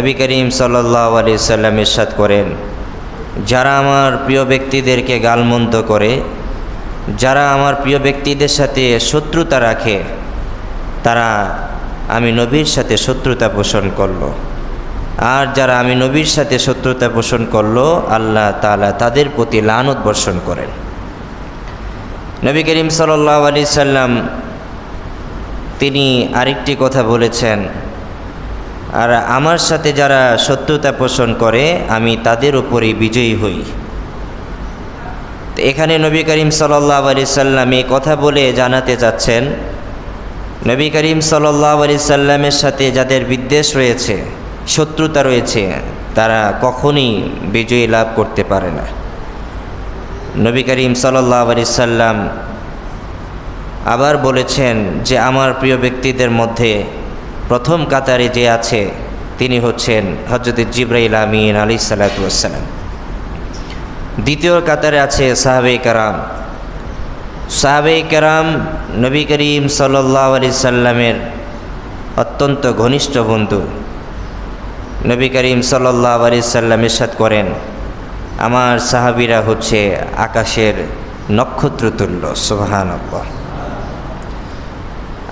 নবী করিম সাল্লাহ আলি সাল্লাম ইরশাদ করেন, যারা আমার প্রিয় ব্যক্তিদেরকে গালমন্দ করে, যারা আমার প্রিয় ব্যক্তিদের সাথে শত্রুতা রাখে, তারা আমি নবীর সাথে শত্রুতা পোষণ করল। আর যারা আমি নবীর সাথে শত্রুতা পোষণ করল, আল্লাহ তালা তাদের প্রতি লানত বর্ষণ করেন। নবী করিম সাল্লাহ আলি সাল্লাম তিনি আরেকটি কথা বলেছেন আর আমার সাথে যারা শত্রুতা পোষণ করে, আমি তাদের উপরেই বিজয়ী হই। এখানে নবী করিম সাল্লাহ আলি সাল্লাম এই কথা বলে জানাতে চাচ্ছেন, নবী করিম সাল্লাহ আলি সাল্লামের সাথে যাদের বিদ্বেষ রয়েছে, শত্রুতা রয়েছে, তারা কখনই বিজয়ী লাভ করতে পারে না। নবী করিম সাল্লাহ আলি সাল্লাম আবার বলেছেন যে, আমার প্রিয় ব্যক্তিদের মধ্যে প্রথম কাতারে যে আছে, তিনি হচ্ছেন হজরত জিব্রাইল আমিন আলি সাল্লাতাম দ্বিতীয় কাতারে আছে সাহাবে কারাম। সাহাবে কারাম নবী করিম সাল্লাহ আলি সাল্লামের অত্যন্ত ঘনিষ্ঠ বন্ধু। নবী করিম সাল্লাহ আলি সাল্লাম ইরশাদ করেন, আমার সাহাবিরা হচ্ছে আকাশের নক্ষত্র তুল্য সুবাহান আল্লাহ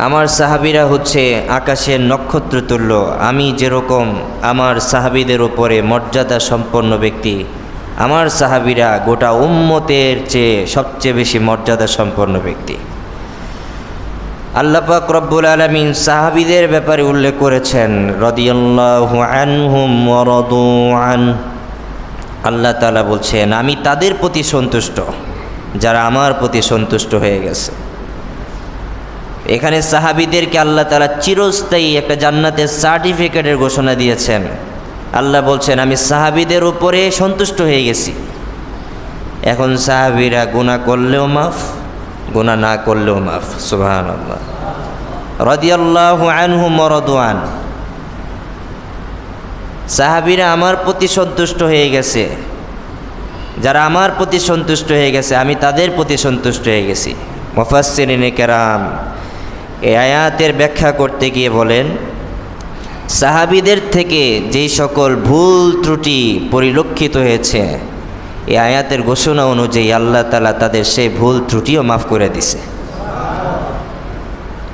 আমার সাহাবিরা হচ্ছে আকাশের নক্ষত্র তুল্য আমি যেরকম আমার সাহাবিদের ওপরে মর্যাদা সম্পন্ন ব্যক্তি, আমার সাহাবিরা গোটা উম্মতের চেয়ে সবচেয়ে বেশি মর্যাদা সম্পন্ন ব্যক্তি। আল্লাপাক রব্বুল আলমিন সাহাবিদের ব্যাপারে উল্লেখ করেছেন আন। আল্লাহ তালা বলছেন, আমি তাদের প্রতি সন্তুষ্ট, যারা আমার প্রতি সন্তুষ্ট হয়ে গেছে। এখানে সাহাবিদেরকে আল্লাহ তালা চিরস্থায়ী একটা জান্নাতের সার্টিফিকেটের ঘোষণা দিয়েছেন। আল্লাহ বলছেন, আমি সাহাবিদের উপরে সন্তুষ্ট হয়ে গেছি। এখন সাহাবিরা গুণা করলেও মাফ গুণা না করলেও মাফ। সুবাহান আল্লাহ রদিয়াল্লাহ আনহু মরদওয়ান সাহাবিরা আমার প্রতি সন্তুষ্ট হয়ে গেছে। যারা আমার প্রতি সন্তুষ্ট হয়ে গেছে, আমি তাদের প্রতি সন্তুষ্ট হয়ে গেছি। মুফাসসিরিনে কেরাম। এই আয়াতের ব্যাখ্যা করতে গিয়ে বলেন, সাহাবিদের থেকে যেই সকল ভুল ত্রুটি পরিলক্ষিত হয়েছে, এই আয়াতের ঘোষণা অনুযায়ী আল্লাহ তালা তাদের সেই ভুল ত্রুটিও মাফ করে দিছে।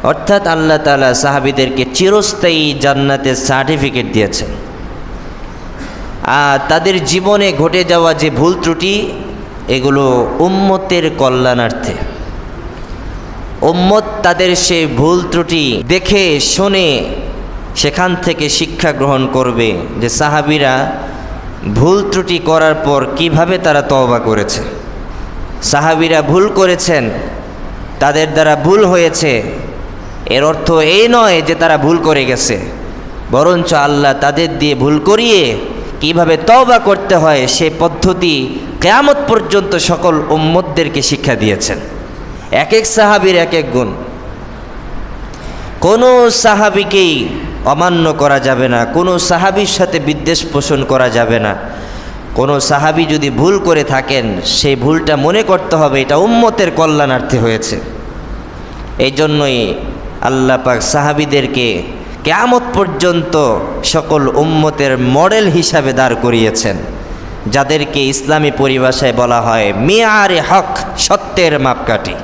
অর্থাৎ আল্লাহ তালা সাহাবিদেরকে চিরস্থায়ী জান্নাতের সার্টিফিকেট দিয়েছেন। আর তাদের জীবনে ঘটে যাওয়া যে ভুল ত্রুটি, এগুলো উম্মতের কল্যাণার্থে। উম্মত তাদের সে ভুল ত্রুটি দেখে, শোনে সেখান থেকে শিক্ষা গ্রহণ করবে যে সাহাবিরা ভুল ত্রুটি করার পর কীভাবে তারা তওবা করেছে। সাহাবিরা ভুল করেছেন, তাদের দ্বারা ভুল হয়েছে। এর অর্থ এই নয় যে তারা ভুল করে গেছে, বরঞ্চ আল্লাহ তাদের দিয়ে ভুল করিয়ে কীভাবে তওবা করতে হয় সে পদ্ধতি কেয়ামত পর্যন্ত সকল উম্মতদেরকে শিক্ষা দিয়েছেন। এক এক সাহাবির এক এক গুণ। কোনো সাহাবিকেই অমান্য করা যাবে না, কোনো সাহাবির সাথে বিদ্বেষ পোষণ করা যাবে না। কোনো সাহাবি যদি ভুল করে থাকেন, সেই ভুলটা মনে করতে হবে, এটা উম্মতের কল্যাণার্থে হয়েছে। এই জন্যই আল্লাহ পাক সাহাবিদেরকে কেয়ামত পর্যন্ত সকল উম্মতের মডেল হিসাবে দাঁড় করিয়েছেন, যাদেরকে ইসলামী পরিভাষায় বলা হয় মেয়ারে হক, সত্যের মাপকাঠি।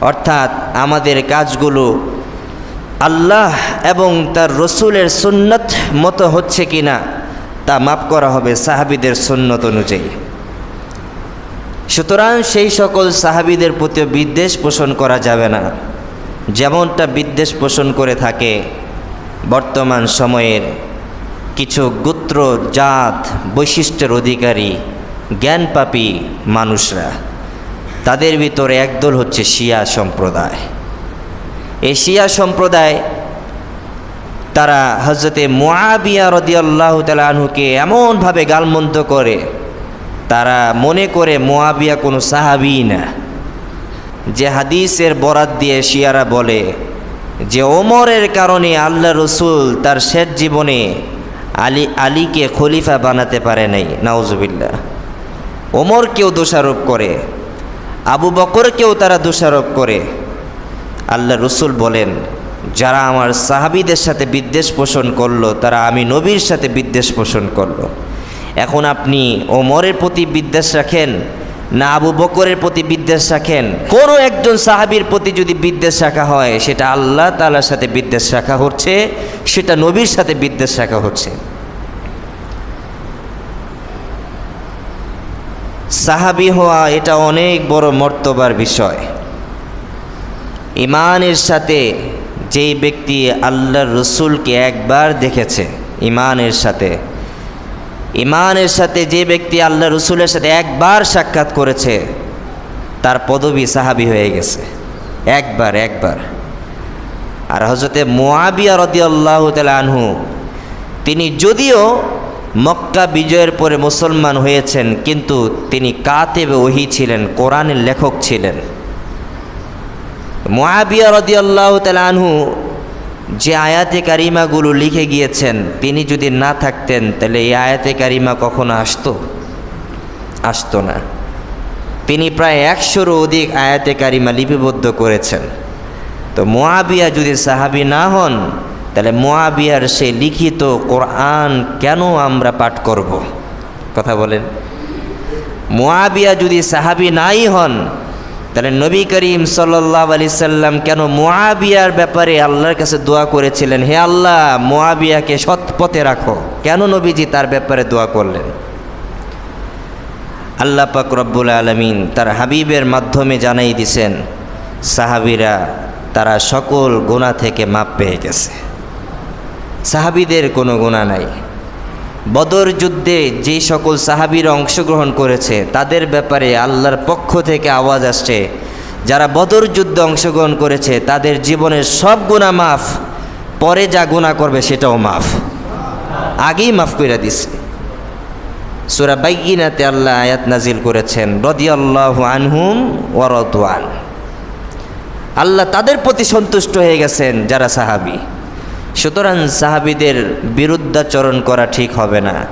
অর্থাৎ আমাদের কাজগুলো আল্লাহ এবং তার রসুলের সুন্নত মতো হচ্ছে কি না তা মাপ করা হবে সাহাবিদের সুন্নত অনুযায়ী। সুতরাং সেই সকল সাহাবিদের প্রতি বিদ্বেষ পোষণ করা যাবে না। যেমনটা বিদ্বেষ পোষণ করে থাকে বর্তমান সময়ের কিছু গোত্র, জাত, বৈশিষ্ট্যের অধিকারী, জ্ঞানপাপী মানুষরা। তাদের ভিতরে একদল হচ্ছে শিয়া সম্প্রদায়। এই শিয়া সম্প্রদায়, তারা হজরতে মোয়াবিয়া রদিয়াল্লাহ তালাহুকে এমনভাবে গালমন্দ করে, তারা মনে করে মোয়াবিয়া কোনো সাহাবি না। যে হাদিসের বরাত দিয়ে শিয়ারা বলে যে ওমরের কারণে আল্লাহ রসুল তার শেষ জীবনে আলী, আলীকে খলিফা বানাতে পারে নাই নাউজুবিল্লা ওমরকেও দোষারোপ করে। আবু বকরকেও তারা দোষারোপ করে। আল্লাহ রসুল বলেন, যারা আমার সাহাবিদের সাথে বিদ্বেষ পোষণ করল, তারা আমি নবীর সাথে বিদ্বেষ পোষণ করল। এখন আপনি ওমরের প্রতি বিদ্বেষ রাখেন না আবু বকরের প্রতি বিদ্বেষ রাখেন? কোনো একজন সাহাবীর প্রতি যদি বিদ্বেষ রাখা হয়, সেটা আল্লাহ তালার সাথে বিদ্বেষ রাখা হচ্ছে, সেটা নবীর সাথে বিদ্বেষ রাখা হচ্ছে। সাহাবি হওয়া এটা অনেক বড় মর্তবার বিষয়। ইমানের সাথে যেই ব্যক্তি আল্লাহর রসুলকে একবার দেখেছে ইমানের সাথে ইমানের সাথে যে ব্যক্তি আল্লাহ রসুলের সাথে একবার সাক্ষাৎ করেছে, তার পদবি সাহাবি হয়ে গেছে। একবার একবার। আর হজরতে মোয়াবিয়া রদি আল্লাহ আনহু, তিনি যদিও মক্কা বিজয়ের পরে মুসলমান হয়েছেন, কিন্তু তিনি কাতেবে ওহি ছিলেন, কোরআনের লেখক ছিলেন। মহাবিয়া রদি আল্লাহ আনহু যে আয়াতে কারিমাগুলো লিখে গিয়েছেন, তিনি যদি না থাকতেন, তাহলে এই আয়াতে কারিমা কখনো আসতো? আসতো না। তিনি প্রায় একশোরও অধিক আয়াতে কারিমা লিপিবদ্ধ করেছেন। তো মোয়াবিয়া যদি সাহাবি না হন তাহলে মোয়াবিয়ার সে লিখিত কোরআন কেন আমরা পাঠ করব? কথা বলেন। মোয়াবিয়া যদি সাহাবি নাই হন, তাহলে নবী করিম সাল্লাহ আলি সাল্লাম কেন মোয়াবিয়ার ব্যাপারে আল্লাহর কাছে দোয়া করেছিলেন? হে আল্লাহ মোয়াবিয়াকে সৎ পথে রাখো। কেন নবীজি তার ব্যাপারে দোয়া করলেন? আল্লাহ পাক রব্বুল আলমিন তার হাবিবের মাধ্যমে জানাই দিছেন, সাহাবিরা তারা সকল গুণা থেকে মাপ পেয়ে গেছে। সাহাবিদের কোনো গুণা নাই। বদর যুদ্ধে যেই সকল সাহাবিরা অংশগ্রহণ করেছে, তাদের ব্যাপারে আল্লাহর পক্ষ থেকে আওয়াজ আসছে। যারা বদর যুদ্ধে অংশগ্রহণ করেছে, তাদের জীবনের সব গুণা মাফ, পরে যা গুণা করবে সেটাও মাফ। আগেই মাফ করে দিছে। সুরা বাইগিনাতে আল্লাহ আয়াত নাজিল করেছেন, রদিয়াল্লাহু আনহুম ওয়ারদওয়ান আল্লাহ তাদের প্রতি সন্তুষ্ট হয়ে গেছেন যারা সাহাবি। সুতরাং সাহাবিদের বিরুদ্ধাচরণ করা ঠিক হবে না।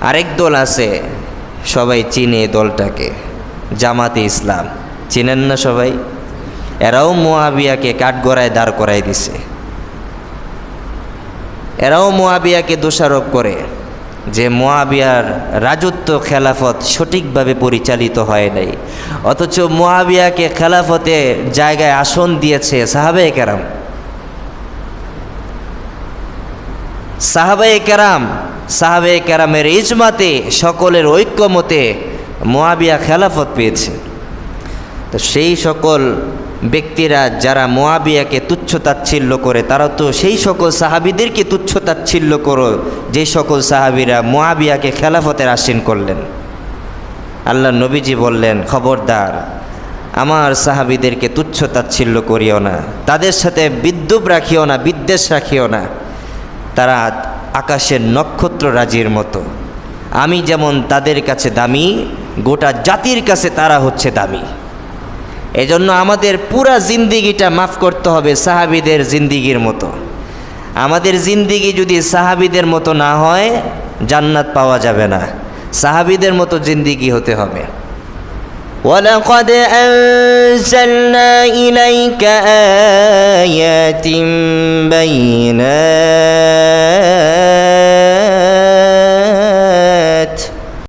আরেক দল আছে, সবাই চিনে দলটাকে, জামাতে ইসলাম। চিনেন না সবাই? এরাও মোয়াবিয়াকে কাঠগড়ায় দাঁড় করাই দিছে। এরাও মোয়াবিয়াকে দোষারোপ করে যে মোয়াবিয়ার রাজত্ব খেলাফত সঠিকভাবে পরিচালিত হয় নাই। অথচ মোয়াবিয়াকে খেলাফতে জায়গায় আসন দিয়েছে সাহাবে কেরাম। সাহাবে কেরাম সাহাবে কেরামের ইজমাতে সকলের ঐক্যমতে মোয়াবিয়া খেলাফত পেয়েছে। তো সেই সকল ব্যক্তিরা যারা মোয়াবিয়াকে তুচ্ছ তাচ্ছিল্য করে, তারা তো সেই সকল সাহাবিদেরকে তুচ্ছ তাচ্ছিল্য করো, যে সকল সাহাবিরা মোয়াবিয়াকে খেলাফতের আসীন করলেন। আল্লাহ নবীজি বললেন, খবরদার, আমার সাহাবিদেরকে তুচ্ছ তাচ্ছিল্য করিও না, তাদের সাথে বিদ্যুৎ রাখিও না, বিদ্বেষ রাখিও না। তারা আকাশের নক্ষত্র রাজির মতো। আমি যেমন তাদের কাছে দামি, গোটা জাতির কাছে তারা হচ্ছে দামি। এজন্য আমাদের পুরা জিন্দিগিটা মাফ করতে হবে সাহাবিদের জিন্দিগির মতো। আমাদের জিন্দিগি যদি সাহাবিদের মতো না হয়, জান্নাত পাওয়া যাবে না। সাহাবিদের মতো জিন্দিগি হতে হবে। ولقد أنزلنا إليك آيات